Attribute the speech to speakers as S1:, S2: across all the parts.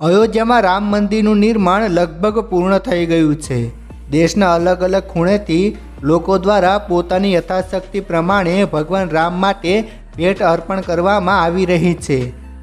S1: અયોધ્યામાં રામ મંદિરનું નિર્માણ લગભગ પૂર્ણ થઈ ગયું છે. દેશના અલગ અલગ ખૂણેથી લોકો દ્વારા પોતાની યથાશક્તિ પ્રમાણે ભગવાન રામ માટે ભેટ અર્પણ કરવામાં આવી રહી છે.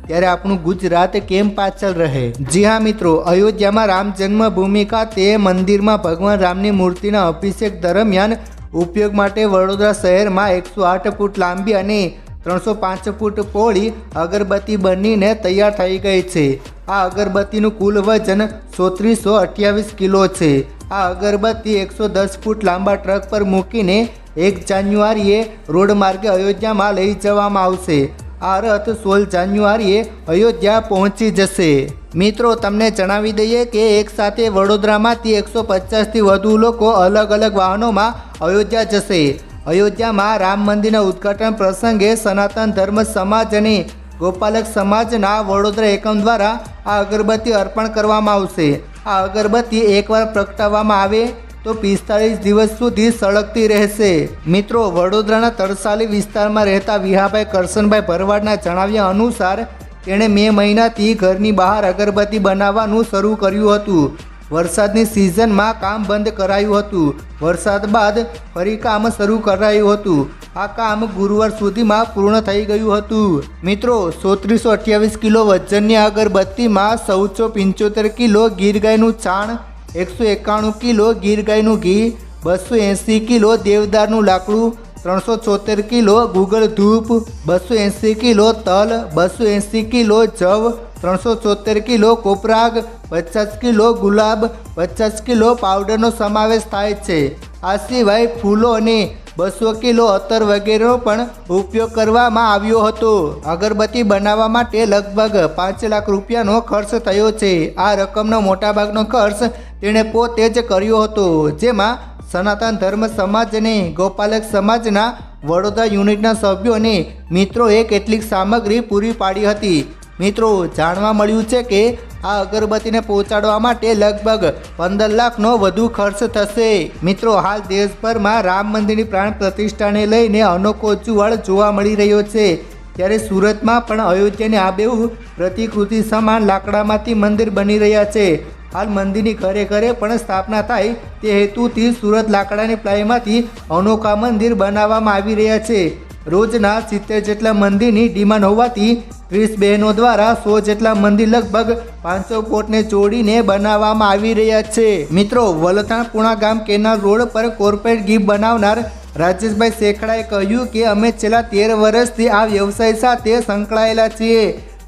S1: ત્યારે આપણું ગુજરાત કેમ પાછળ રહે? જી હા મિત્રો, અયોધ્યામાં રામ જન્મભૂમિ ખાતે મંદિરમાં ભગવાન રામની મૂર્તિના અભિષેક દરમિયાન ઉપયોગ માટે વડોદરા શહેરમાં એકસો આઠ ફૂટ લાંબી અને ત્રણસો પાંચ ફૂટ પોળી અગરબત્તી બનીને તૈયાર થઈ ગઈ છે. આ અગરબત્તીનું કુલ વજન ચોત્રીસો અઠ્યાવીસ કિલો છે. આ અગરબત્તી એકસો દસ ફૂટ લાંબા ટ્રક પર મૂકીને એક જાન્યુઆરીએ રોડ માર્ગે અયોધ્યામાં લઈ જવામાં આવશે. આ રથ સોળ જાન્યુઆરીએ અયોધ્યા પહોંચી જશે. મિત્રો, તમને જણાવી દઈએ કે એક સાથે વડોદરામાંથી એકસો પચાસથી વધુ લોકો અલગ અલગ વાહનોમાં અયોધ્યા જશે. અયોધ્યામાં રામ મંદિરના ઉદ્ઘાટન પ્રસંગે સનાતન ધર્મ સમાજ અને ગોપાલક સમાજના વડોદરા એકમ દ્વારા આ અગરબત્તી અર્પણ કરવામાં આવશે. આ અગરબત્તી એકવાર પ્રગટાવવામાં આવે તો પિસ્તાળીસ દિવસ સુધી સળગતી રહેશે. મિત્રો, વડોદરાના તરસાલી વિસ્તારમાં રહેતા વિહાભાઈ કરશનભાઈ ભરવાડના જણાવ્યા અનુસાર, તેણે મે મહિનાથી ઘરની બહાર અગરબત્તી બનાવવાનું શરૂ કર્યું હતું. વરસાદની સિઝનમાં કામ બંધ કરાયું હતું. વરસાદ બાદ ફરી કામ શરૂ કરાયું હતું. આ કામ ગુરુવાર સુધીમાં પૂર્ણ થઈ ગયું હતું. મિત્રો ચોત્રીસો અઠ્યાવીસ કિલો વજનની અગરબત્તીમાં ચૌદસો પંચોતેર કિલો ગીર ગાયનું છાણ, એકસો એકાણું કિલો ગીર ગાયનું ઘી, બસો એંસી કિલો દેવદારનું લાકડું, ત્રણસો છોતેર કિલો ગુગળ ધૂપ, બસો એંસી કિલો તલ, બસો એંસી કિલો જવ, ત્રણસો છોતેર કિલો કોપરાગ, પચાસ કિલો ગુલાબ, પચાસ કિલો પાવડરનો સમાવેશ થાય છે. આ સિવાય ફૂલો અને બસો કિલો અત્તર વગેરેનો પણ ઉપયોગ કરવામાં આવ્યો હતો. અગરબત્તી બનાવવા માટે લગભગ પાંચ લાખ રૂપિયાનો ખર્ચ થયો છે. આ રકમનો મોટાભાગનો ખર્ચ તેણે પોતે જ કર્યો હતો. જેમાં સનાતન ધર્મ સમાજ ગોપાલક સમાજના વડોદરા યુનિટના સભ્યો મિત્રોએ કેટલીક સામગ્રી પૂરી પાડી હતી. મિત્રો, જાણવા મળ્યું છે કે આ અગરબત્તીને પહોંચાડવા માટે લગભગ પંદર લાખનો વધુ ખર્ચ થશે. મિત્રો, હાલ દેશભરમાં રામ મંદિરની પ્રાણ પ્રતિષ્ઠાને લઈને અનોખો જુવાળ જોવા મળી રહ્યો છે. ત્યારે સુરતમાં પણ અયોધ્યાની આબેહુ પ્રતિકૃતિ સમાન લાકડામાંથી મંદિર બની રહ્યા છે. હાલ મંદિરની ઘરે ઘરે પણ સ્થાપના થાય તે હેતુથી સુરત લાકડાની પ્લાયમાંથી અનોખા મંદિર બનાવવામાં આવી રહ્યા છે. રોજના સિત્તેર જેટલા મંદિરની ડિમાન્ડ હોવાથી ત્રીસ બહેનો દ્વારા સો જેટલા મંદિર લગભગ પાંચસો કોટને જોડીને બનાવવામાં આવી રહ્યા છે. મિત્રો, વલથાણ પુણા ગામ કેનાલ રોડ પર કોર્પોરેટ ગીફ બનાવનાર રાજેશભાઈ શેખડાએ કહ્યું કે અમે છેલ્લા તેર વર્ષથી આ વ્યવસાય સાથે સંકળાયેલા છીએ,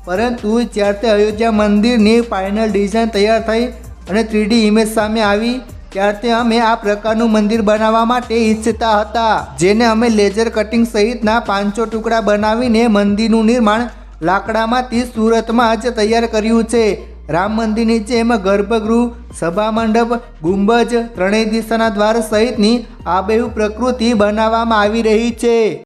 S1: પરંતુ જ્યારથી અયોધ્યા મંદિરની ફાઇનલ ડિઝાઇન તૈયાર થઈ અને થ્રીડી ઇમેજ સામે આવી, ત્યારથી અમે આ પ્રકારનું મંદિર બનાવવા માટે ઈચ્છતા હતા. જેને અમે લેઝર કટિંગ સહિતના પાંચસો ટુકડા બનાવીને મંદિરનું નિર્માણ લાકડામાંથી સુરતમાં જ તૈયાર કર્યું છે. રામ મંદિરની જેમ ગર્ભગૃહ, સભા મંડપ, ગુંબજ ત્રણેય દિશાના દ્વાર સહિતની આબેહુ પ્રકૃતિ બનાવવામાં આવી રહી છે.